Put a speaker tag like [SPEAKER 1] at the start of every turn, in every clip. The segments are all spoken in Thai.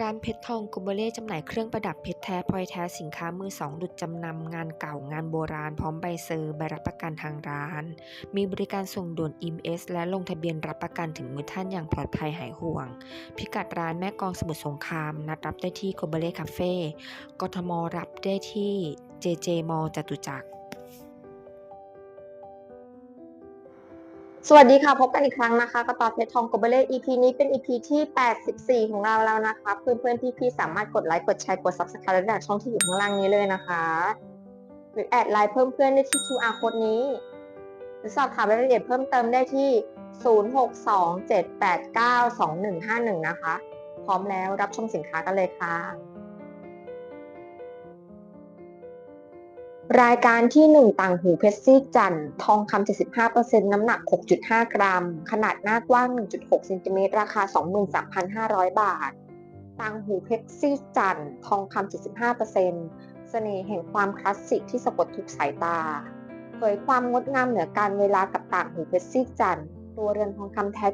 [SPEAKER 1] ร้านเพชรทองโกโบเล่จำหน่ายเครื่องประดับเพชรแท้พลอยแท้สินค้ามือสองหลุดจำนำงานเก่างานโบราณพร้อมใบเซอร์ใบรับประกันทางร้าน มีบริการส่งด่วน EMS และลงทะเบียนรับประกันถึงมือท่านอย่างปลอดภัยหายห่วง พิกัดร้านแม่กองสมุทรสงคราม นัดรับได้ที่โกโบเล่คาเฟ่กทมรับได้ที่ JJ มอจตุจักร
[SPEAKER 2] สวัสดีค่ะ พบกันอีกครั้งนะคะกระต่อเพชรทองโกเบเล่ EP นี้เป็น EP ที่ 84 ของเราแล้วนะคะเพื่อนๆพี่ๆสามารถกดไลค์กดแชร์กด Subscribe และช่องที่อยู่ข้างล่างนี้เลยนะคะ หรือแอดไลน์เพิ่มเพื่อนได้ที่ QR code นี้ หรือสอบถามรายละเอียดเพิ่มเติมได้ที่ 0627892151 นะคะ พร้อมแล้วรับชมสินค้ากันเลยค่ะ รายการที่ 1 ต่างหูเพชรซีกจันทร์ทองคำ75%น้ำหนัก 6.5 กรัม ขนาดหน้ากว้าง 1.6เซนติเมตรราคา 23,500 บาท ต่างหูเพชรซีกจันทร์ทองคำ75%เสน่ห์แห่งความคลาสสิกที่สะกดทุกสายตา เผยความงดงามเหนือการเวลากับต่างหูเพชรซีกจันทร์ตัวเรือนทองคำแท้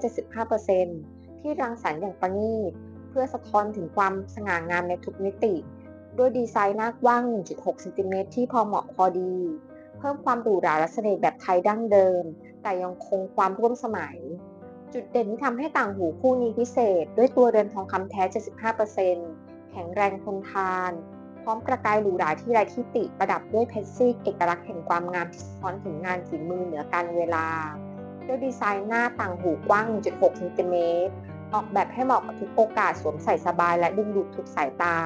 [SPEAKER 2] 75%ที่รังสรรค์อย่างประณีตเพื่อสะท้อนถึงความสง่างามในทุกมิติ ด้วยดีไซน์หน้ากว้าง 1.6เซนติเมตรที่พอเหมาะพอดี เพิ่มความหรูหราและเสน่ห์แบบไทยดั้งเดิม แต่ยังคงความร่วมสมัย จุดเด่นที่ทำให้ต่างหูคู่นี้พิเศษ ด้วยตัวเรือนทองคำแท้ 75%แข็งแรงทนทาน พร้อมประกายหรูหราที่ไร้ที่ติประดับด้วยเพชรซีกเอกลักษณ์แห่งความงามที่สะท้อนถึงงานฝีมือเหนือการเวลา ด้วยดีไซน์หน้าต่างหูกว้าง 1.6เซนติเมตรออกแบบให้เหมาะกับทุกโอกาสสวมใส่สบายและดึงดูดทุกสายตา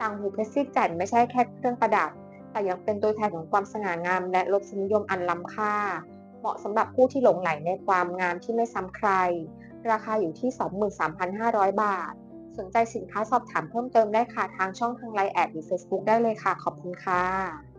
[SPEAKER 2] ต่างหูเพชรซีกจันไม่ใช่แค่เครื่องประดับ แต่ยังเป็นตัวแทนของความสง่างาม และรสนิยมอันล้ำค่า เหมาะสำหรับผู้ที่หลงใหลในความงามที่ไม่ซ้ำใคร ราคาอยู่ที่ 23,500 บาท สนใจสินค้าสอบถามเพิ่มเติมได้ค่ะทางช่องทางไลน์แอดหรือ Facebook ได้เลยค่ะ ขอบคุณค่ะ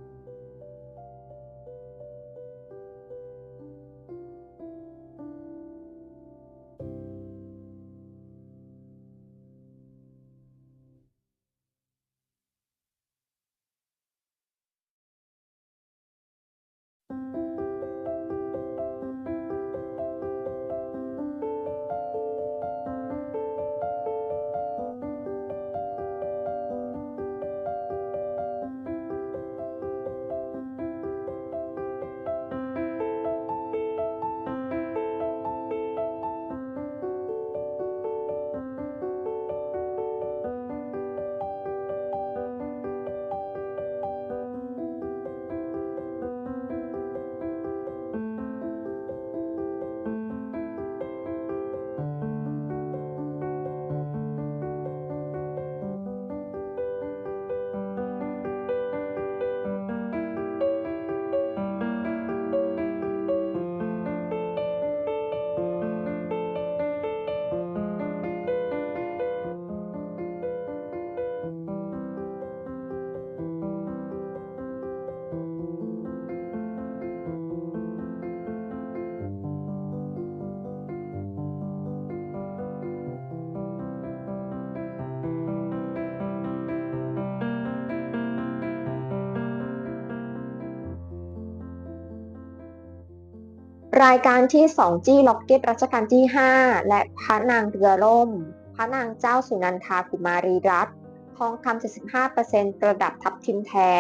[SPEAKER 2] รายการที่2จี้ล็อกเก็ตรัชกาลที่ 5 และพระนางเรือล่ม พระนางเจ้าสุนันทากุมารีรัตน์ทองคำ75%ประดับทับทิมแท้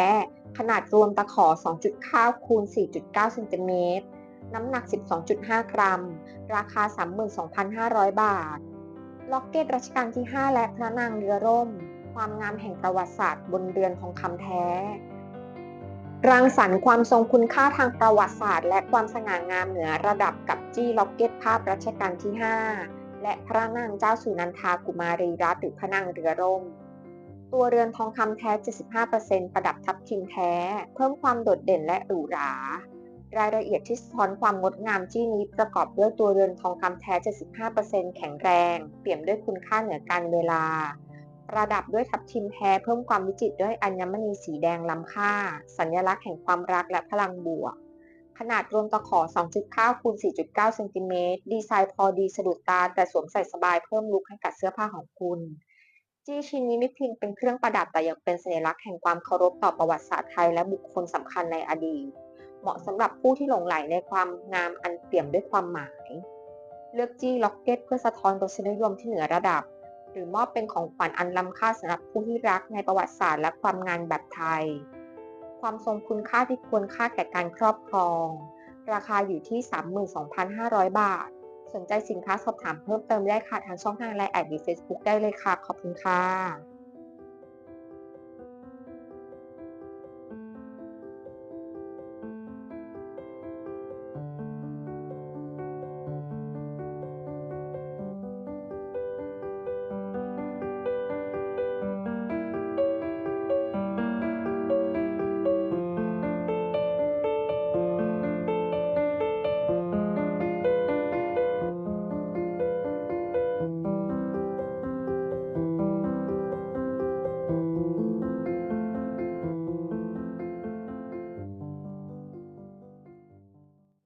[SPEAKER 2] ขนาดรวมตะขอ 2.9 คูณ 4.9เซนติเมตร น้ำหนัก 12.5 กรัม ราคา 32,500 บาท ล็อกเก็ตรัชกาลที่ 5 และพระนางเรือร่ม ความงามแห่งประวัติศาสตร์บนเรือนทองคำแท้ รังสรรค์ความทรงคุณค่าทางประวัติศาสตร์ และความสง่างามเหนือระดับกับจี้ล็อกเก็ตภาพรัชกาลที่ 5 และพระนางเจ้าสุนันทากุมารีรัตน์หรือพระนางเรือร่ม ตัวเรือนทองคำแท้ 75%ประดับทับทิมแท้ เพิ่มความโดดเด่นและหรูหรารายละเอียดที่สะท้อนความงดงามจี้นี้ประกอบด้วยตัวเรือนทองคำแท้ 75%แข็งแรง เปี่ยมด้วยคุณค่าเหนือการเวลา ประดับด้วยทับทิมแท้เพิ่มความวิจิตรด้วยอัญมณีสีแดงล้ำค่า สัญลักษณ์แห่งความรักและพลังบวก ขนาดรวมตะขอ 2.9คูณ4.9เซนติเมตรดีไซน์พอดีสะดุดตา แต่สวมใส่สบายเพิ่มลุคให้กับเสื้อผ้าของคุณ จี้ชิ้นนี้ไม่เพียงเป็นเครื่องประดับแต่ยังเป็นสัญลักษณ์แห่งความเคารพต่อประวัติศาสตร์ไทยและบุคคลสำคัญในอดีต เหมาะสำหรับผู้ที่หลงไหลในความงามอันเปี่ยมด้วยความหมาย เลือกจี้ล็อกเก็ตเพื่อสะท้อนรสนิยมที่เหนือระดับ หรือมอบเป็นของขวัญอันล้ำค่าสำหรับผู้ที่รักในประวัติศาสตร์และความงานแบบไทย ความทรงคุณค่าที่ควรค่าแก่การครอบครอง ราคาอยู่ที่ 32,500 บาท สนใจสินค้าสอบถามเพิ่มเติมได้ค่ะทางช่องทางไลน์แอดดีเฟซบุ๊กได้เลยค่ะ ขอบคุณค่ะ